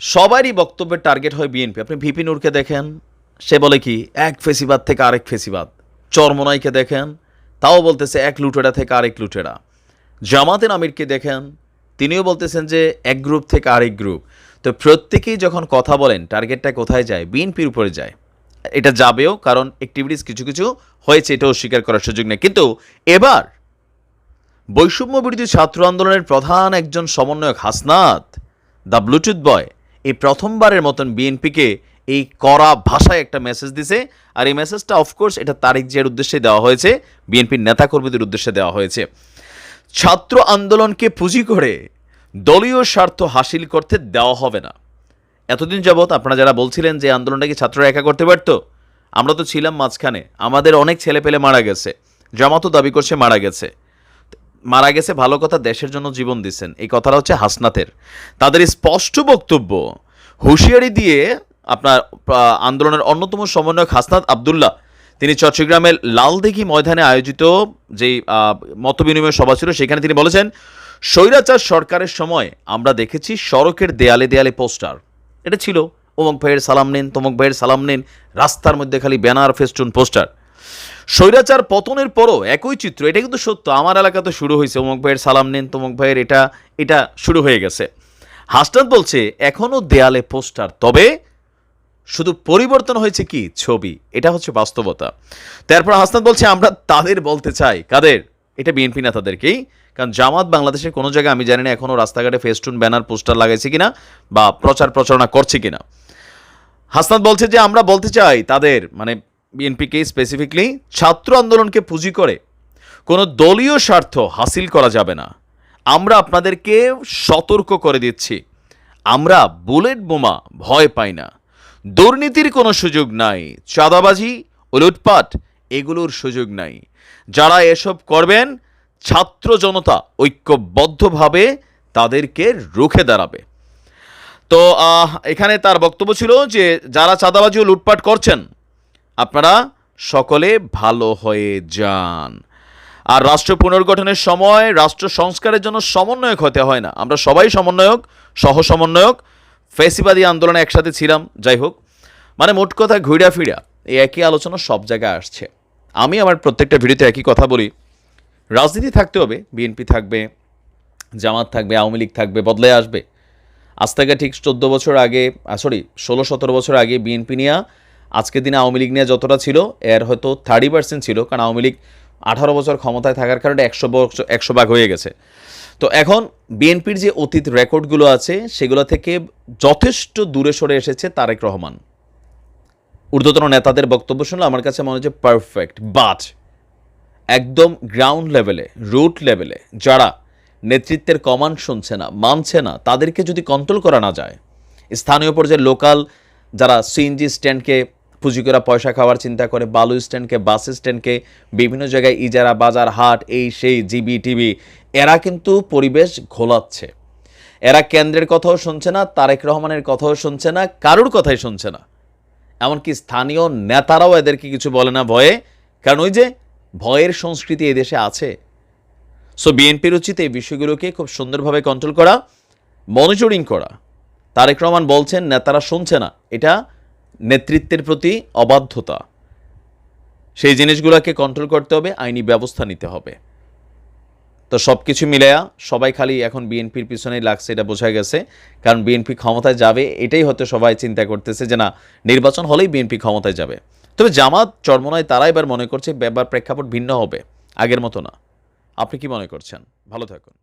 সবারই বক্তব্যের টার্গেট হয় বিএনপি আপনি ভিপি নূরকে দেখেন, সে বলে কি, এক ফেসিবাদ থেকে আরেক ফেসিবাদ। চরমনাইকে দেখেন, তাও বলতেছে এক লুটেরা থেকে আরেক লুটেরা। জামাতের আমিরকে দেখেন, তিনিও বলতেছেন যে এক গ্রুপ থেকে আরেক গ্রুপ তো প্রত্যেকেই যখন কথা বলেন টার্গেটটা কোথায় যায়? বিএনপির উপরে যায়। এটা যাবেও, কারণ অ্যাক্টিভিটিস কিছু কিছু হয়েছে, এটাও স্বীকার করার সুযোগ নেই। কিন্তু এবার বৈষম্য বিরোধী ছাত্র আন্দোলনের প্রধান একজন সমন্বয়ক হাসনাত, দ্য ব্লুটুথ বয় এই প্রথমবারের মতন বিএনপিকে এই কড়া ভাষায় একটা মেসেজ দিছে। আর এই মেসেজটা অফকোর্স এটা তারিক জিয়ার উদ্দেশ্যে দেওয়া হয়েছে। বিএনপির নেতাকর্মীদের উদ্দেশ্যে দেওয়া হয়েছে। ছাত্র আন্দোলনকে পুঁজি করে দলীয় স্বার্থ হাসিল করতে দেওয়া হবে না। এতদিন যাবৎ আপনারা যারা বলছিলেন যে আন্দোলনটা কি ছাত্ররা একা করতে পারতো, আমরা তো ছিলাম মাঝখানে। আমাদের অনেক ছেলে পেলে মারা গেছে। জামাতও দাবি করছে মারা গেছে। মারা গেছে, ভালো কথা দেশের জন্য জীবন দিচ্ছেন এই কথাটা হচ্ছে হাসনাতের। তাদের স্পষ্ট বক্তব্য, হুঁশিয়ারি দিয়ে আপনার আন্দোলনের অন্যতম সমন্বয়ক হাসনাত আবদুল্লাহ, তিনি চট্টগ্রামের লালদিঘি ময়দানে আয়োজিত যেই মতবিনিময় সভা ছিল, সেখানে তিনি বলেছেন, স্বৈরাচার সরকারের সময় আমরা দেখেছি সড়কের দেয়ালে দেয়ালে পোস্টার। এটা ছিল। অমুক ভাইয়ের সালাম নিন, তমুক ভাইয়ের সালাম নিন, রাস্তার মধ্যে খালি ব্যানার, ফেস্টুন, পোস্টার। স্বৈরাচার পতনের পরও একই চিত্র, এটা কিন্তু সত্য। আমার এলাকাতে শুরু হয়েছে, অমুক ভাইয়ের সালাম নিন, তমুক ভাইয়ের এটা এটা শুরু হয়ে গেছে। হাসনাত বলছে এখনও দেয়ালে পোস্টার, তবে শুধু পরিবর্তন হয়েছে কি? ছবি, এটা হচ্ছে বাস্তবতা। তারপর হাসনাত বলছে, আমরা তাদের বলতে চাই। কাদের? এটা বিএনপি না তাদেরকেই কারণ জামাত বাংলাদেশের কোনো জায়গায়, আমি জানি না এখনও রাস্তাঘাটে ফেস্টুন, ব্যানার, পোস্টার লাগাইছে কিনা, বা প্রচার প্রচারণা করছে কিনা। হাসনাত বলছে যে, আমরা বলতে চাই তাদের মানে বিএনপিকে স্পেসিফিকলি ছাত্র আন্দোলনকে পুঁজি করে কোনো দলীয় স্বার্থ হাসিল করা যাবে না। আমরা আপনাদেরকে সতর্ক করে দিচ্ছি। আমরা বুলেট বোমা ভয় পাই না। দুর্নীতির কোনো সুযোগ নাই। চাঁদাবাজি ও লুটপাট এগুলোর সুযোগ নাই। যারা এসব করবেন, ছাত্র জনতা ঐক্যবদ্ধভাবে তাদেরকে রুখে দাঁড়াবে। তো এখানে তার বক্তব্য ছিল যে, যারা চাঁদাবাজি ও লুটপাট করছেন আপনারা সকলে ভালো হয়ে যান। আর রাষ্ট্র পুনর্গঠনের সময় রাষ্ট্র সংস্কারের জন্য সমন্বয়ক হতে হয় না। আমরা সবাই সমন্বয়ক সহ সমন্বয়ক ফেসিবাদী আন্দোলনে একসাথে ছিলাম, যাই হোক। মানে মোট কথা ঘুরা ফিরা এই একই আলোচনা সব জায়গায় আসছে। আমি আমার প্রত্যেকটা ভিডিওতে একই কথা বলি। রাজনীতি থাকতে হবে, বিএনপি থাকবে, জামাত থাকবে, আওয়ামী লীগ থাকবে, বদলে আসবে। আজ থেকে ঠিক চোদ্দ বছর আগে সরি ষোলো সতেরো বছর আগে বিএনপি নিয়ে আজকের দিনে আওয়ামী লীগ নিয়ে যতটা ছিল, এর হয়তো থার্টি পার্সেন্ট ছিল, কারণ আওয়ামী লীগ আঠারো বছর ক্ষমতায় থাকার কারণে একশো বছর, একশো ভাগ হয়ে গেছে। তো এখন বিএনপির যে অতীত রেকর্ডগুলো আছে, সেগুলো থেকে যথেষ্ট দূরে সরে এসেছে তারেক রহমান। ঊর্ধ্বতন নেতাদের বক্তব্য শুনলে আমার কাছে মনে হচ্ছে পারফেক্ট বাট একদম গ্রাউন্ড লেভেলে রুট লেভেলে যারা নেতৃত্বের কমান্ড শুনছে না, মানছে না, তাদেরকে যদি কন্ট্রোল করা না যায়, স্থানীয় পর্যায়ে লোকাল যারা সিএনজি স্ট্যান্ডকে পুঁজি করা পয়সা খাওয়ার চিন্তা করে, বালু স্ট্যান্ডকে, বাস স্ট্যান্ডকে, বিভিন্ন জায়গায় ইজারা, বাজার, হাট, এই সেই জিবি টিভি, এরা কিন্তু পরিবেশ ঘোলাচ্ছে। এরা কেন্দ্রের কথাও শুনছে না, তারেক রহমানের কথাও শুনছে না, কারুর কথাই শুনছে না। এমনকি স্থানীয় নেতারাও এদেরকে কিছু বলে না ভয়ে, কারণ ওই যে ভয়ের সংস্কৃতি এদেশে আছে। সো বিএনপির উচিত এই বিষয়গুলোকে খুব সুন্দরভাবে কন্ট্রোল করা মনিটরিং করা। তারেক রহমান বলছেন, নেতারা শুনছে না। এটা নেতৃত্বের প্রতি অবাধ্যতা। সেই জিনিসগুলোকে কন্ট্রোল করতে হবে, আইনি ব্যবস্থা নিতে হবে। তো সব কিছু মিলেয়া সবাই খালি এখন বিএনপির পিছনেই লাগছে এটা বোঝা গেছে। কারণ বিএনপি ক্ষমতায় যাবে, এটাই হয়তো সবাই চিন্তা করতেছে যে না, নির্বাচন হলেই বিএনপি ক্ষমতায় যাবে। তবে জামাত চরমনায় তারা এবার মনে করছে ব্যাপার প্রেক্ষাপট ভিন্ন হবে, আগের মতো না। আপনি কি মনে করছেন? ভালো থাকুন।